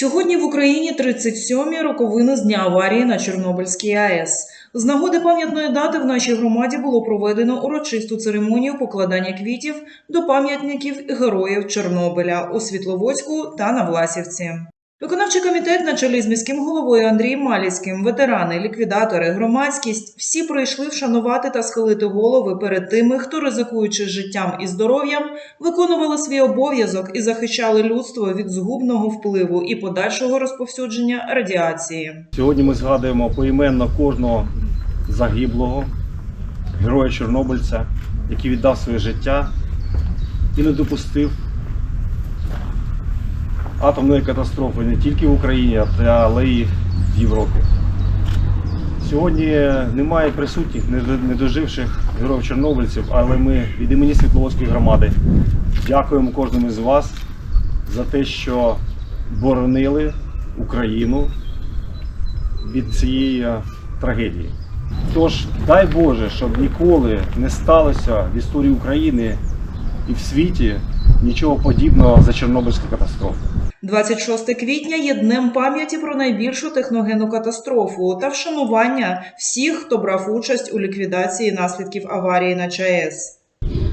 Сьогодні в Україні 37-мі роковини з дня аварії на Чорнобильській АЕС. З нагоди пам'ятної дати в нашій громаді було проведено урочисту церемонію покладання квітів до пам'ятників героїв Чорнобиля у Світловодську та на Власівці. Виконавчий комітет на чолі з міським головою Андрієм Маліським, ветерани, ліквідатори, громадськість всі прийшли вшанувати та схилити голови перед тими, хто, ризикуючи життям і здоров'ям, виконували свій обов'язок і захищали людство від згубного впливу і подальшого розповсюдження радіації. Сьогодні ми згадуємо поіменно кожного загиблого героя Чорнобильця, який віддав своє життя і не допустив атомної катастрофи не тільки в Україні, але й в Європі. Сьогодні немає присутніх, недо- недоживших героїв чорнобильців, але ми від імені Світловодської громади дякуємо кожному з вас за те, що боронили Україну від цієї е, трагедії. Тож, дай Боже, щоб ніколи не сталося в історії України і в світі нічого подібного за Чорнобильську катастрофу. 26 квітня є днем пам'яті про найбільшу техногенну катастрофу та вшанування всіх, хто брав участь у ліквідації наслідків аварії на ЧАЕС.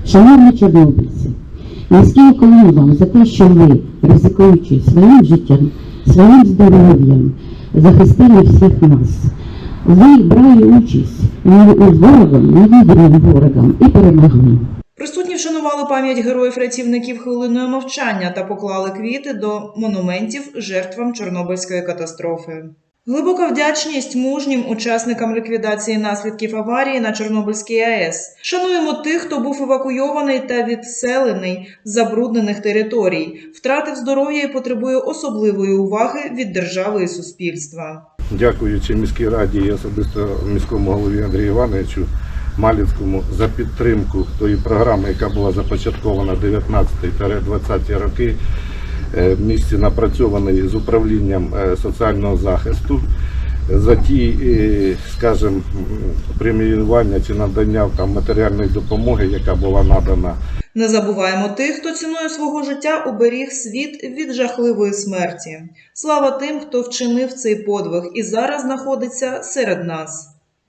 Шановні чорнобильці, низький уклін вам за те, що ви, ризикуючи своїм життям, своїм здоров'ям, захистили всіх нас. Ви брали участь з ворогом, не відданим ворогам і перемогли. Присутні вшанували пам'ять героїв-рятівників хвилиною мовчання та поклали квіти до монументів жертвам Чорнобильської катастрофи. Глибока вдячність мужнім учасникам ліквідації наслідків аварії на Чорнобильській АЕС. Шануємо тих, хто був евакуйований та відселений з забруднених територій, втратив здоров'я і потребує особливої уваги від держави і суспільства. дякуючи міській раді і особисто міському голові Андрію Івановичу Малінському за підтримку тої програми, яка була започаткована 19-20 роки. Е, В місті напрацьований з управлінням е, соціального захисту за ті, е, скажімо, преміювання чи надання там матеріальної допомоги, яка була надана Не забуваємо тих, хто ціною свого життя уберіг світ від жахливої смерті. Слава тим, хто вчинив цей подвиг і зараз знаходиться серед нас.